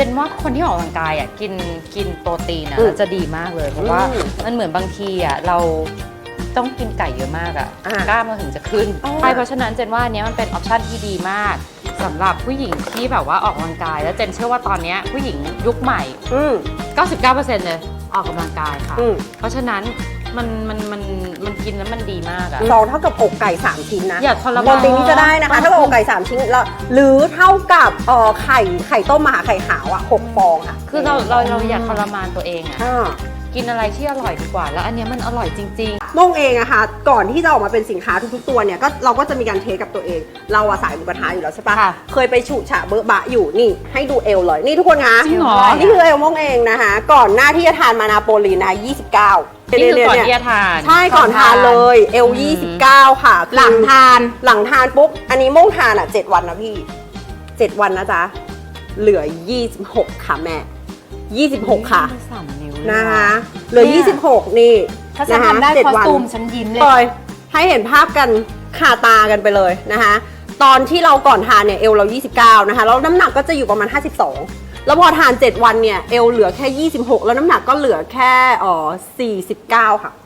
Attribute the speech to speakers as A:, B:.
A: จนว่าคนที่ออกกำลังกายอะกินกินโปรตีนอะ
B: อืม
A: จะดีมากเลย เพราะว่า
B: อืม
A: มันเหมือนบางทีอะเราต้องกินไก่เยอะมากอะ
B: อ่าก
A: ล้ามมันถึงจะขึ้น
B: อ๋อ
A: ใช่เพราะฉะนั้นเจนว่าอันเนี้ยมันเป็นออปชันที่ดีมากสำหรับผู้หญิงที่แบบว่าออกกำลังกาย แล้วเจนเชื่อว่าตอนเนี้ยผู้หญิงยุคใหม่
B: อืม
A: 99%เลยออกกำลังกายค่ะ
B: อืม
A: เพราะฉะนั้น มันมันมันมันกินแล้วมันดีมากอะ
B: ลองเท่ากับอกไก่3ชิ้นนะ
A: อย่าทร
B: โป
A: มารน
B: ตีนนี่จะได้นะคะเท่ากับอกไก่3ชิ้นแล้วหรือเท่ากับเอ่อไข่ไข่ต้มมหาไข่ขาวอะหกฟองอะ
A: คือเราเราเราอย่าทรมานตัวเองอะ
B: อ่า
A: กินอะไรที่อร่อยดีกว่า แล้วอันเนี้ยมันอร่อยจริง
B: โม่งเองอะค่ะก่อนที่จะออกมาเป็นสินค้าทุกๆตัวเนี่ยก็เราก็จะมีการเทสกับตัวเอง เราอะสายหมูกระทะอยู่แล้วใช่ปะ
A: ค่ะ
B: เคยไปฉูดฉะเบอะบะอยู่นี่ให้ดูเอวเลยนี่ทุกคนคะ
A: จริงเหรอ
B: นี่คือเอวโม่งเองนะคะก่อนหน้าที่จะทานมานาโปลีนนะคะ29
A: ๆนี่คือก่อนที่จะทาน
B: ใช่ก่อนทานเลยเอล
A: อืม
B: 29 ค่ะ
C: หลังทาน
B: หลังทานปุ๊บอันนี้โม่งทานอะ7วันนะพี่ 7 วันนะจ๊ะเหลือ 26 ค่ะแม่ 26 ค่ะ
A: สามนิ้วเลย
B: นะคะ
A: อะ
B: เหลือ
C: เนี่ย
B: 26 นี่
C: ถ้าฉัน
B: นะคะ
C: ทำได้
B: เจ็
C: คอส
B: วัน
C: ตูมฉันยิ้มเลย
B: ปล่อยให้เห็นภาพกันคาตากันไปเลยนะคะ ตอนที่เราก่อนทานเนี่ยเอลเรา 29 นะคะ แล้วน้ำหนักก็จะอยู่ประมาณ 52 แล้วพอทาน 7 วันเนี่ยเอลเหลือแค่ 26 แล้วน้ำหนักก็เหลือแค่อ๋อ49 ค่ะ